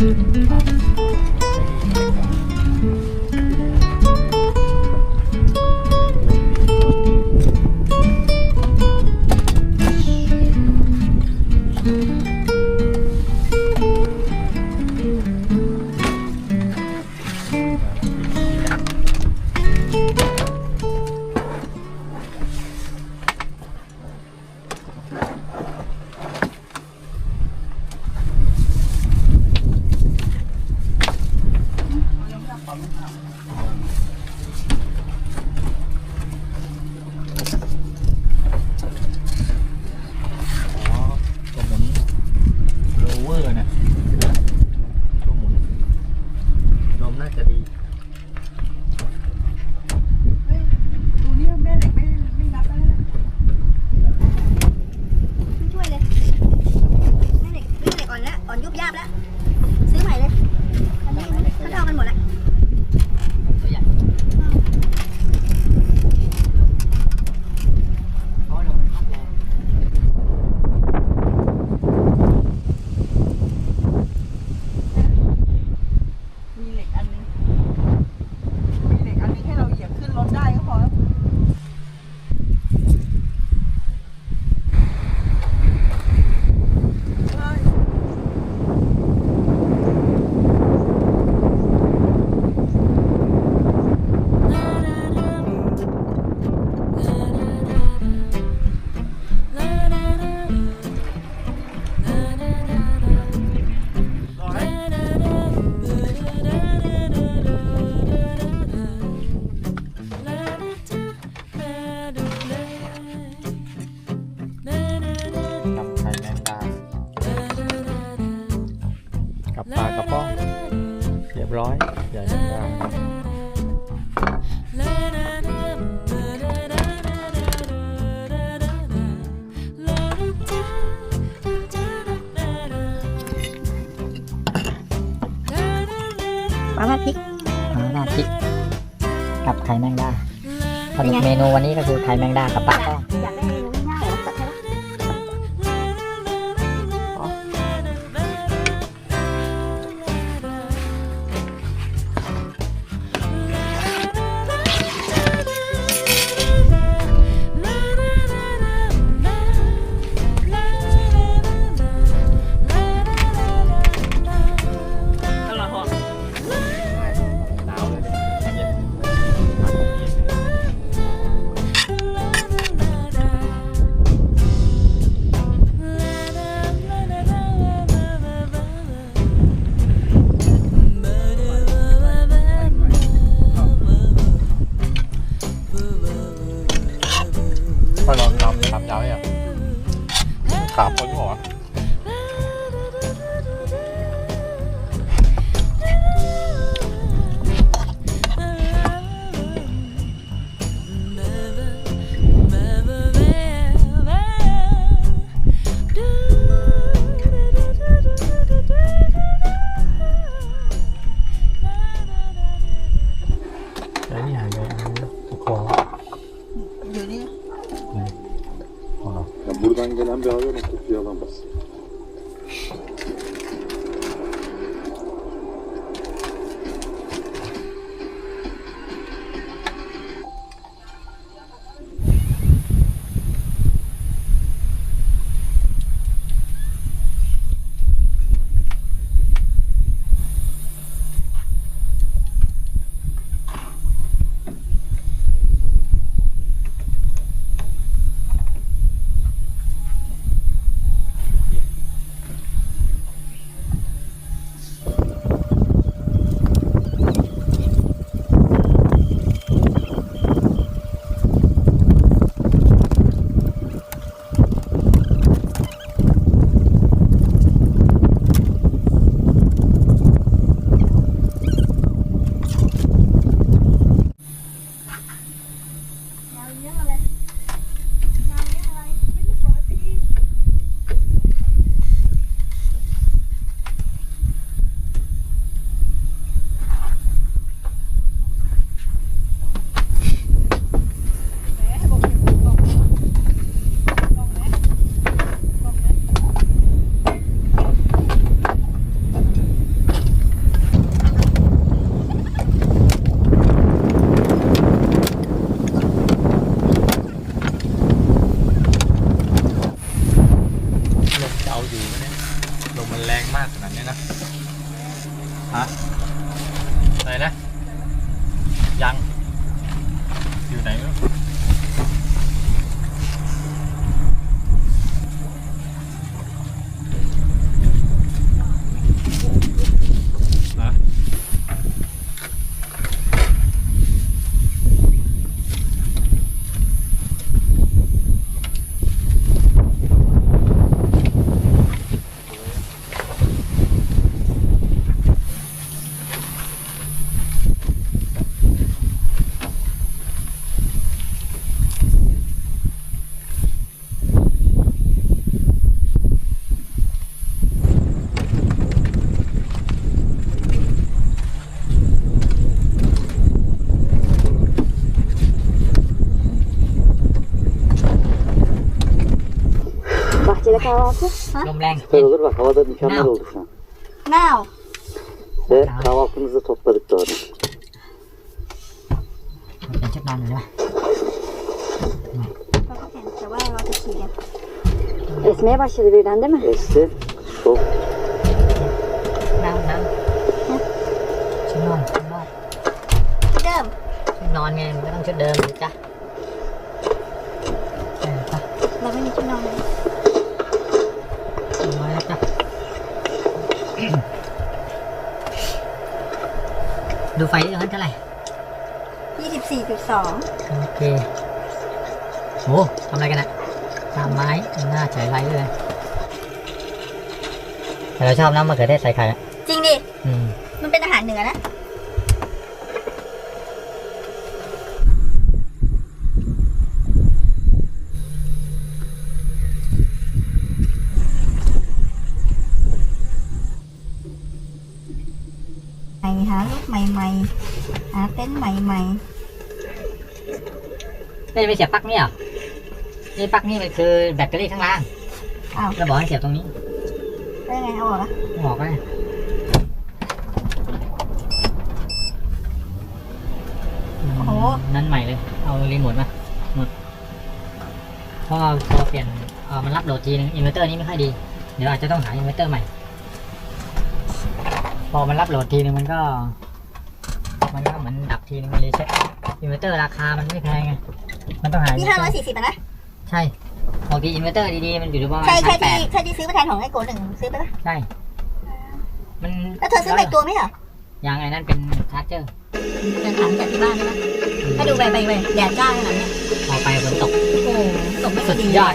Mm-hmm. มาม่าพริกปาม่าพริก กับไข่แมงดาผลิตเมนูวันนี้ก็คือไข่แมงดากับปลาทอด อยากได้ ยาวยังขาพ้นหัว kahvaltı. ลมแรง Süper olur bak havada mükemmel oldu şu an. Now. Ve kahvaltımızı topladık doğru. เป็นชุดนอนอยู่ใช่ไหมเราก็เห็นแต่ว่าเราจะขี่กัน Esmeye başladı birden ดูไฟที่ตรงนั้นเท่าไหร่24.2โอเคโหทำอะไรกันอะตามไม้หน้าเฉยไรเลยแต่เราชอบน้ำมะเขือเทศใส่ไข่อะ จริงดิ อืม มันเป็นอาหารเหนือนะ ใหม่หาลูก ใหม่ๆหาเต็นท์ใหม่ไม่ไม่เสียบปลั๊กนี่เหรอนี่ปลั๊กนี่มันคือแบตเตอรี่ข้างล่างๆอ้าวแล้วบอกให้เสียบตรงนี้ได้ไงเอาออกละบอกไว้โอ้โหนั่นใหม่เลย เอารีโมทมาหมดเพราะว่าพอเปลี่ยนเออมันรับโหลดทีนึงอินเวอร์เตอร์นี้ไม่ค่อยดี เดี๋ยวอาจจะต้องหาอินเวอร์เตอร์ใหม่ พอมันรับโหลดทีนึงมันก็ มันก็เหมือนดับทีนึงมันรีเซ็ตอินเวอร์เตอร์ราคามันไม่แพงไง มันต้องหานี่ inverter 540อะนะใช่ปกติอินเวอร์เตอร์ดีๆมันอยู่ที่ประมาณใช่ใช่พันแปที่ดใช่ที่ซื้อไปแทนของไอ้โกหนึ่งซื้อไปปะใช่ มันแล้วเธอซื้อไปอีกตัวไหมเหรอยังไงนั่นเป็นชาร์จเจอร์เดินทางจากที่บ้านได้ปะให้ดูไปไปไปแดดจ้าขนาดเนี้ยพอไปฝนตก โอ้โหตกไม่สุดดียอด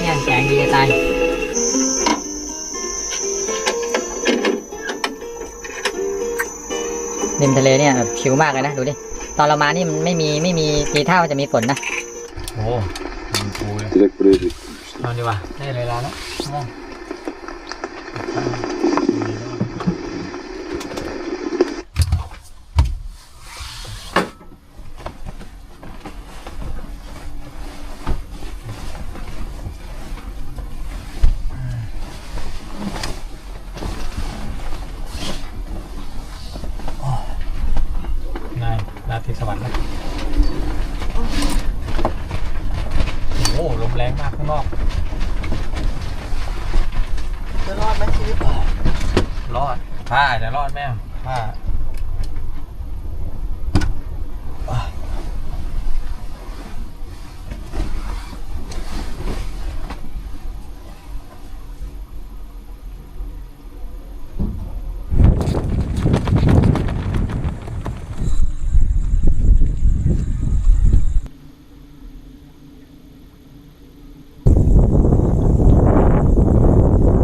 เนี่ยแสงดีจะตาย ริมทะเลเนี่ยแบบชิลมากเลยนะดูดิตอนเรามานี่มันไม่มีไม่มีทีท่าว่าจะมีฝนนะโอ้มีปูเลย direkt buraya döktüm. นอนดีกว่าได้เวลาแล้ว นายราตรีสวัสดิ์นะโอ้โหลมแรงมากข้างนอก จะรอดไหมชีวิต รอดผ้าจะรอดไหมอะผ้า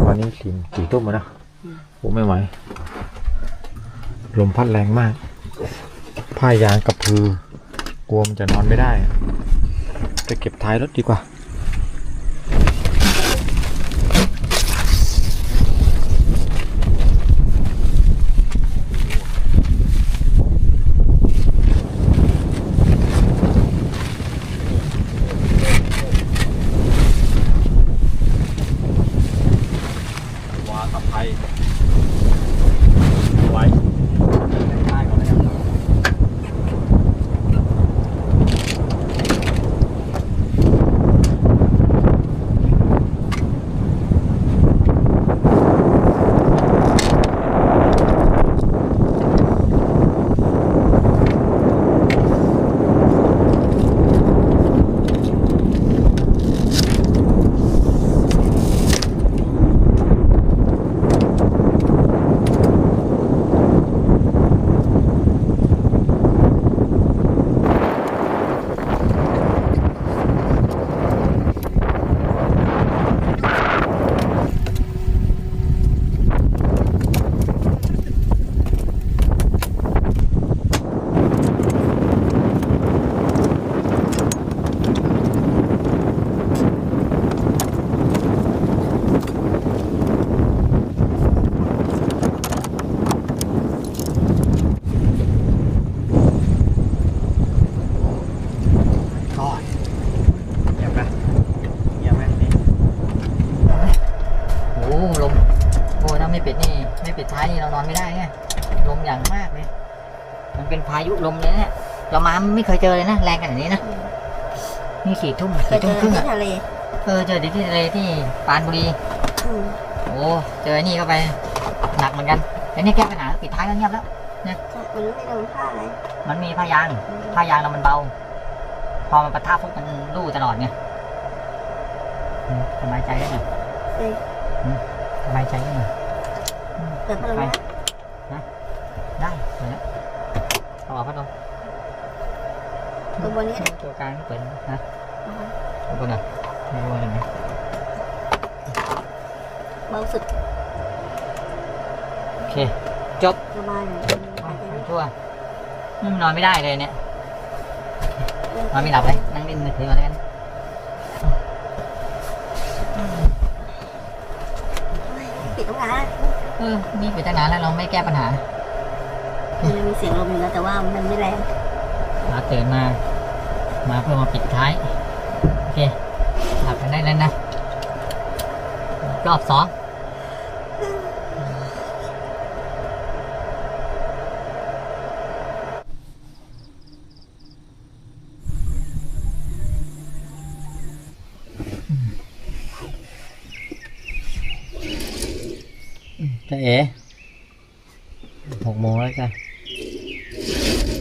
ตอนนี้สี่สี่ ทุ่มแล้วนะผมไม่ไหว ลมพัดแรงมาก ผ้ายางกับพือ กลัวมันจะนอนไม่ได้จะไปเก็บท้ายรถดีกว่า วาตะไคร้ไว้ใต้ก่อนเลยครับ นี่เรานอนไม่ได้ไงลมอย่างมากเลย มันเป็น พายุลมเลยเนี่ยเรามาไม่เคยเจอเลยนะแรงขนาดนี้นะนี่สี่ทุ่มเคยสี่เจทุ่มอครึ่งที่อะทะเลเออเจอที่ทะเลที่ปรานบุรีอืมโอ้เจอไอ้นี่เข้าไปหนักเหมือนกันแต่นี่แก้ปัญหาปิดท้ายก็เงียบแล้วใช่มันไม่โดนผ้าอะไรมันมีผ้ายางผ้ายางเรามันเบา พอมันปะทะปุ๊บมันลู่ตลอดไงอืมสบายใจได้หน่อยเอ้ยสบายใจได้หน่อย เปิดพัดลมนะได้เปิดแล้ว เอาออกพัดลมตัวบนนี้นะตัวกลางนี่เปิดนะตัวบนอะไม่รู้อะไรไหมเบาสุด โอเคสบายเลยชั่วอืมนอนไม่ได้เลยเนี่ยนอนไม่หลับเลย นั่งเล่นมือถือก่อนแล้วกันปิดตรงนั้นเออนี่ไปตั้งนานแล้วเราไม่แก้ปัญหา มันมีเสียงลมอยู่แล้วแต่ว่ามันไม่แรงเราตื่นมา มาเพื่อมาปิดท้าย โอเคหลับกันได้แล้วนะ รอบสองจะเอ๋หกโมงแล้วจ้ะ you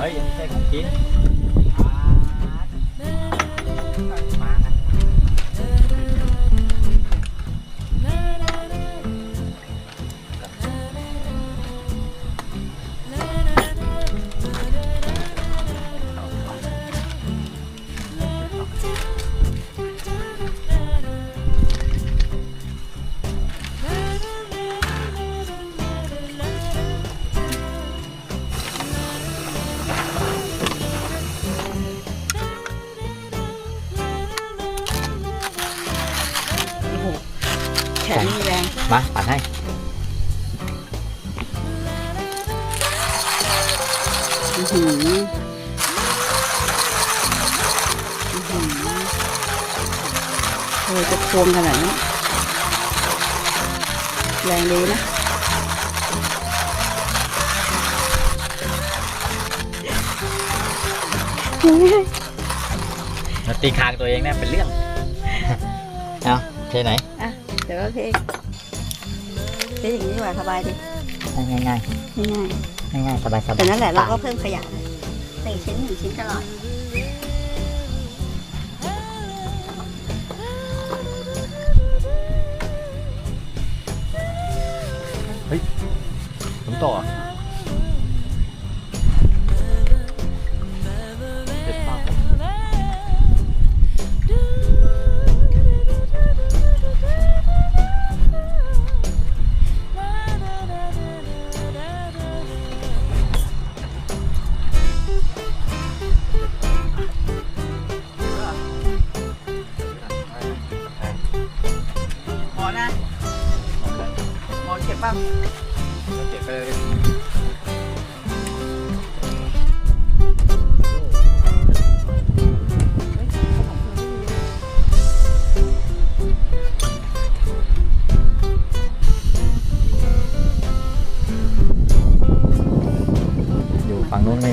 เฮ้ยยัง โอ้ยจะโคมขนาดนี้แรงดีนะมาตีคางตัวเองเนี่ยเป็นเรื่อง เอาเทไหน อะ เดี๋ยวก็เพลงเพลงอย่างนี้ดีกว่าสบายดีง่ายง่ายง่ายง่ายง่ายๆสบายสๆบายแต่นั่นแหละเราก็เพิ่มขยะนะใส่ชิ้นหนึ่งชิ้นตลอด ผม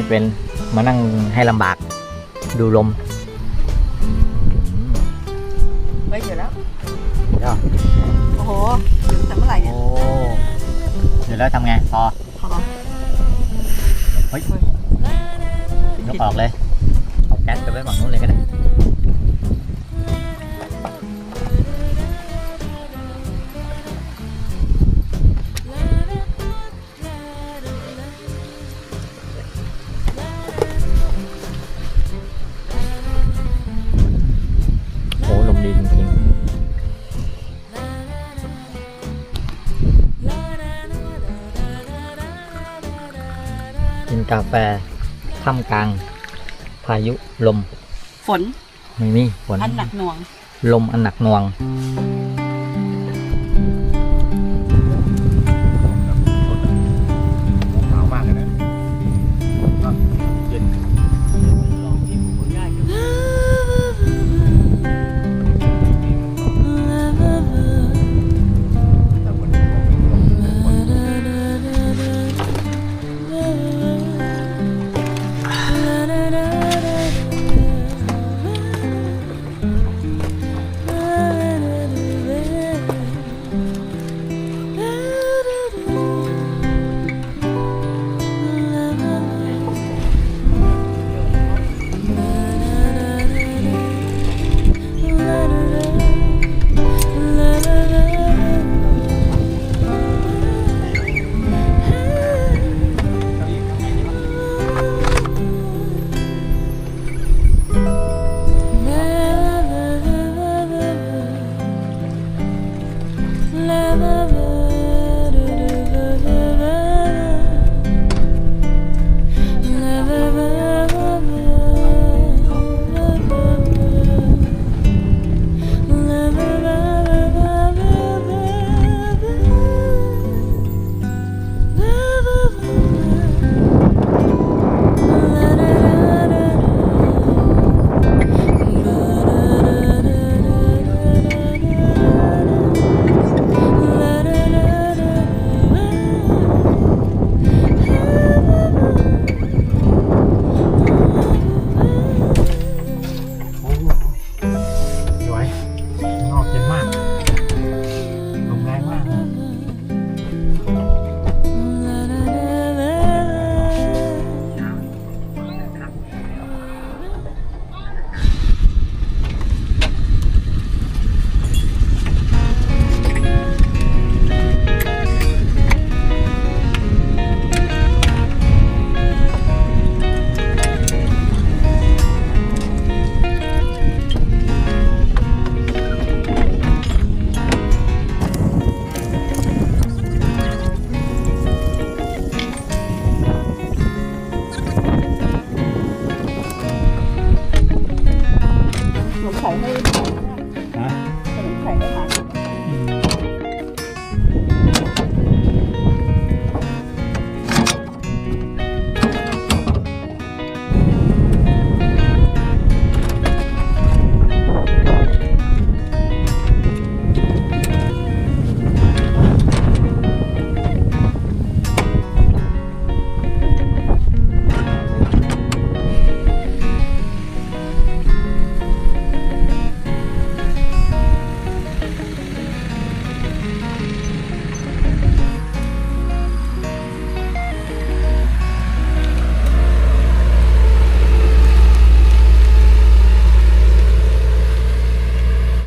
เป็นมานั่งให้ลำบาก ดูลมไว้อยู่แล้ว เดี๋ยวโอ้โหถึงแต่เมื่อไหร่เนี่ยโอ้เดี๋ยวแล้วทำไงพอพอเฮ้ยยกออกเลย เอาแก๊สไปไว้ฝั่งนู้นเลยก็ได้าแฟท่ามกลาง พายุลม ฝนไม่มีฝนอันหนักหน่วง ลมอันหนักหน่วง